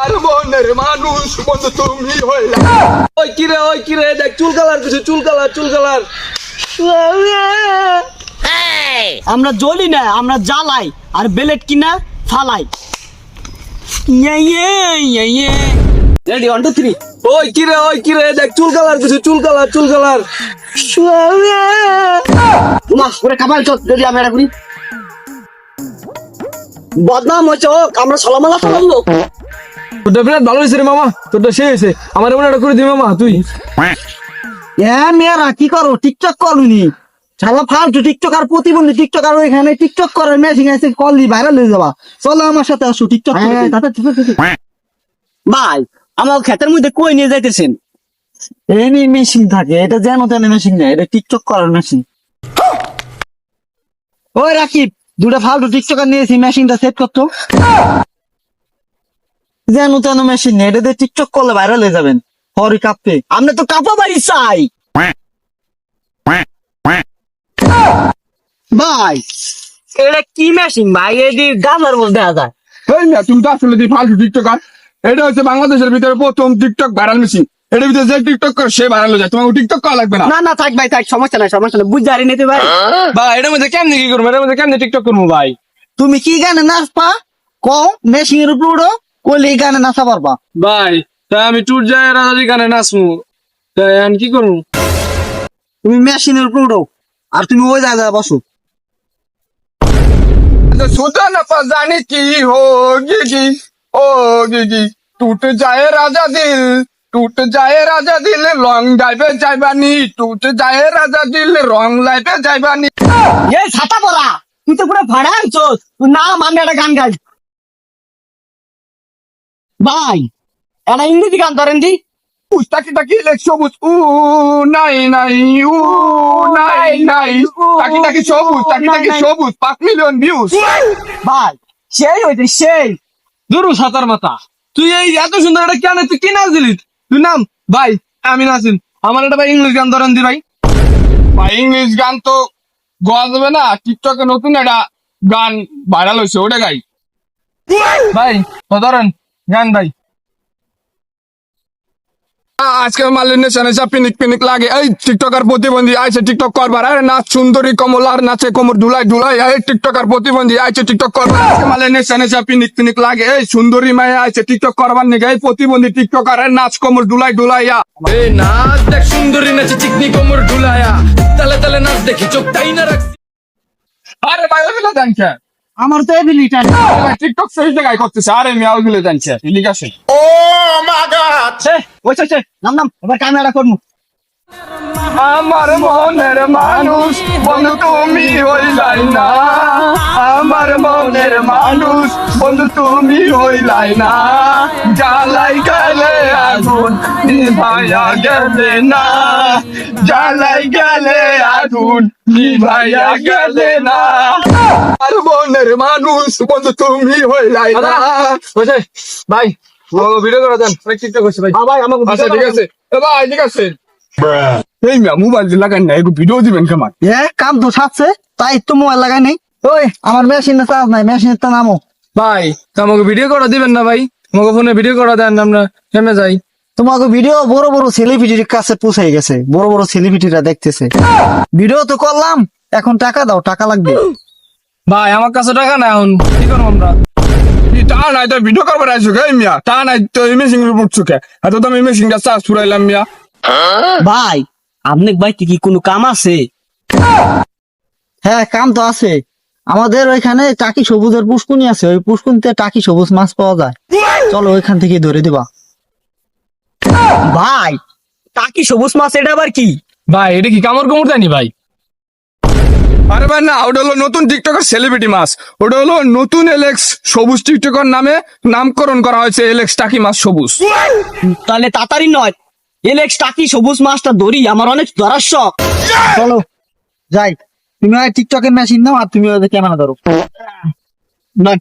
মনের মানুষ তুমি হইলা। ওই কিরে ওই কিরে দেখ, চুল কালার কিছু, চুল কালার চুল কালার। আমরা জ্বলি না, আমরা জ্বালাই, আর বেলেট কিনা ফালাই। রেডি ওয়ান টু থ্রি ওই কিরে ওই কিরে দেখ, চুল কালার কিছু, চুল কালার চুল কালার। মা ওরে কামাল, চল যদি আমি এটা করি বদনাম হয়েছে আমরা সলামালা ফেলালো তোরটা বিরাট ভালো হয়েছে রে মামা। তোরটা সে হয়েছে। আমার এমন একটা করে দিবি মামা তুই। এ মেয়েরা কি করো? টিকটক করুনি শালা ফালতু টিকটক আর প্রতিবন্ধী টিকটক আর ওইখানে টিকটক করার মেশিন আছে কল দি ভাইরাল হয়ে যাবা। চলো আমার সাথে আসো টিকটক ভাই আমার ক্ষেতের মধ্যে কই নিয়ে যাইতেছেন? এমনি মেশিন থাকে এটা যেন তেন মেশিন না এটা টিকটক করার মেশিন ওই রাকিব দুটা ফালতু টিকটকার নিয়েছি মেশিনটা সেট করতো। যেন তেন মেশিন এটা দিয়ে টিকটক করলে ভাইরাল হয়ে যাবেন। হরি কাঁপতে। আমরা তো কাপা বাড়ি চাই। ভাই এটা কি মেশিন ভাই? এটি গাজার মধ্যে দেখা যায়। এই মিয়া তুমি তো আসলে দি ফালতু টিকটকার এটা হচ্ছে বাংলাদেশের ভিতরে প্রথম টিকটক ভাইরাল মেশিন এটার ভিতরে যে টিকটক করে সে ভাইরাল হয়ে যায়। তোমাকে টিকটক করা লাগবে না। না না থাক ভাই থাক সমস্যা নাই সমস্যা নাই। বুঝতে পারি নিতে ভাই। ভাই এটার মধ্যে কেমনি কি করব? এটার মধ্যে কেমনি টিকটক করব ভাই? তুমি কি গানে নাচবা কও মেশিনের উপর উঠো কলি এই গানে নাচা পারবা। ভাই তাই আমি টুর যাই রাজারি গানে নাচমু। তাই আমি কি করব তুমি মেশিনের উপর উঠো আর তুমি ওই জায়গায় বসো। সুতন জানি কি হো গিগি ও গিগি টুট যায় রাজা দিল টুট যায় রাজা দিল রং যাইবে যাইবানি। টুট যায় রাজা দিল রং লাইবে যাইবানি। এই ছাতা পড়া তুই তো পুরো ভাড়া আনছো না আমি একটা গান গাই ভাই একটা ইংরেজি গান ধরেন দি। টাকি টাকি লেখ সবুজ। উ নাই নাই উ নাই নাই। টাকি টাকি সবুজ টাকি টাকি সবুজ পাঁচ মিলিয়ন ভিউজ ভাই সেই হইতে সেই। দুরু সাতার মাথা। তুই এই এত সুন্দর একটা কেন তুই কি নাচ দিলি? তুই নাম? ভাই আমি নাচিন আমার একটা ভাই ইংলিশ গান ধরেন দি ভাই। ভাই ইংলিশ গান তো গাওয়া যাবে না টিকটকে নতুন একটা গান ভাইরাল হয়েছে ওটা গাই। ভাই ধরেন গান ভাই। আজকে মালির নেশা নেশা পিনিক পিনিক লাগে। এই টিকটকার প্রতিবন্ধী আইছে টিকটক করবার। আরে নাচ সুন্দরী কমলার নাচে কোমর ধুলাই ধুলাই। এই টিকটকার প্রতিবন্ধী আইছে টিকটক করবার। আজকে মালির নেশা নেশা পিনিক পিনিক লাগে। এই সুন্দরী মায়া আইছে টিকটক করবার নিগে। এই প্রতিবন্ধী টিকটকার এর নাচ কোমর ধুলাই ধুলাইয়া। এই নাচ দেখ সুন্দরী নাচে চিকনি কোমর ঢুলায়া তালে তালে নাচ দেখি চোখ তাই না রাখছি। আরে ভাই ওগুলো জানছে আমার তো এবিলিটা টিকটক সেই জায়গায় করতেছে আরে মিয়া ওগুলো জানছে ঠিক আছে ওই চল নাম নাম এবার ক্যামেরা করব আমার মনের মানুষ বন্ধু তুমি হইলাই না। আমার মনের মানুষ বন্ধু তুমি হইলাই না। জ্বালাই গেলে আগুন নিভাইয়া গেলে না। জ্বালাই গেলে আগুন নিভাইয়া গেলে না। আর মনের মানুষ বন্ধু তুমি হইলাই না। ভাই ভিডিও করে দেন। অনেক টিকটক হচ্ছে ভাই। ভাই আমাকে আচ্ছা ঠিক আছে। ভাই ঠিক আছে। এই মিয়া মোবাইল লাগান না একটু ভিডিও দিবেন কেমন? এ কাম তো সাথে তাই তো মোবাইল লাগাই নেই। ওই। আমার মেশিনে চার্জ নাই মেশিনের তো নামো। ভাই আমাকে ভিডিও করে দিবেন না ভাই? আমাকে ফোনে ভিডিও করে দেন আমরা যাই? তোমাকে ভিডিও বড় বড় সেলিব্রিটির কাছে পৌঁছাই গেছে বড় বড় সেলিব্রিটিরা দেখতেছে। ভিডিও তো করলাম এখন টাকা দাও টাকা লাগবে। ভাই আমার কাছে টাকা না এখন কি করব আমরা? তা নাই তো ভিডিও করবার আইসো কে মিয়া? তা নাই তো ইমেজিং রিপোর্ট চুকে এত তো আমি ইমেজিংটা চার্জ মিয়া। ভাই আপনি ভাই কি কোনো কাম আছে? হ্যাঁ কাম তো আছে। আমাদের ওইখানে টাকি সবুজের পুষ্কুনি আছে ওই পুষ্কুনিতে টাকি সবুজ মাছ পাওয়া যায়। চলো ওইখান থেকে ধরে দিবা। ভাই টাকি সবুজ মাছ এটা আবার কি? ভাই এটা কি কামড় কামড় জানি ভাই? আরে ভাই না, ওটা হলো নতুন টিকটকার সেলিব্রিটি মাছ। ওটা হলো নতুন এলেক্স সবুজ টিকটকার নামে নামকরণ করা হয়েছে এলেক্স টাকি মাছ সবুজ। তাহলে তাড়াতাড়ি নয়। এলেক্স টাকি সবুজ মাছটা ধরি, আমার অনেক ধরার শখ। চলো, যাই। তুমি ওই টিকটকের মেশিন নাও আর তুমি ওদের ক্যামেরা ধরো। নয়।